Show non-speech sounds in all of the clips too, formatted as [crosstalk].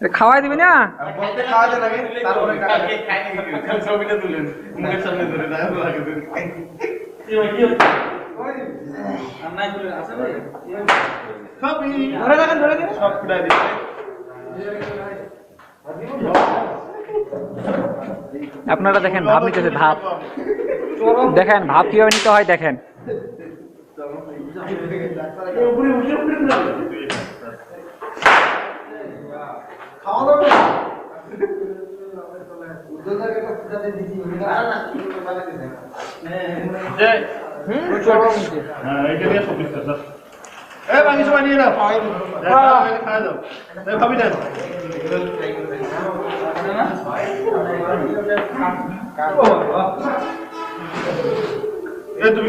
খাওয়াই দিবি না? আপনারা দেখেন ভাব নিতেছে ভাব। দেখেন ভাব কীভাবে নিতে হয় দেখেন। দেন এ তুমি তুমি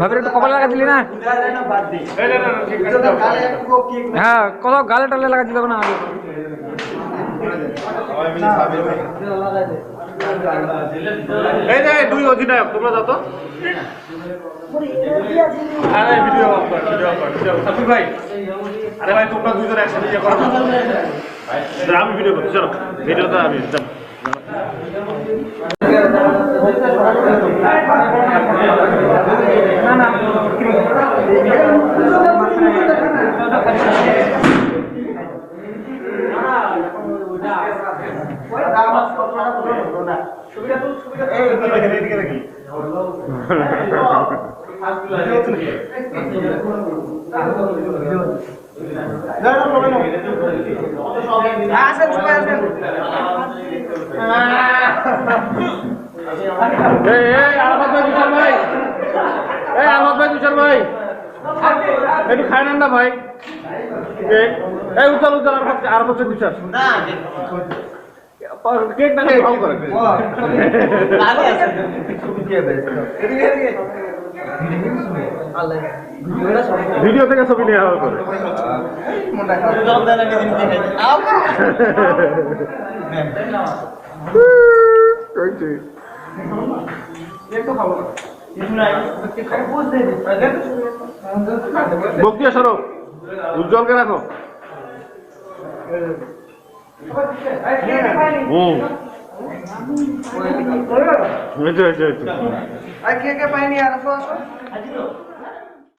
ভাবির একটু কপালে লাগা দিলি না? হ্যাঁ কত গালে টালে লাগা হবে না আগে এই যে দুই অধিনায়ক, তোমরা সাফি ভাই, আরে ভাই, তোমরা দুইজন একসাথে ইয়ে করো। আমি ভিডিও করছি চলো ভিডিওটা আমি যাব এদিকে ভাই। এই আলমাত ভাই তুষার ভাই। একটু খাই নেন না ভাই। এই আর আর তুষার কেক না করে। ভিডিও থেকে ছবি নেওয়া হবে করে [laughs] বক্তিয়া সরো উজ্জ্বলকে রাখো। হুম এই তো, এই তো, এই তো। আর কে কে পাইনি আর আসো আসো।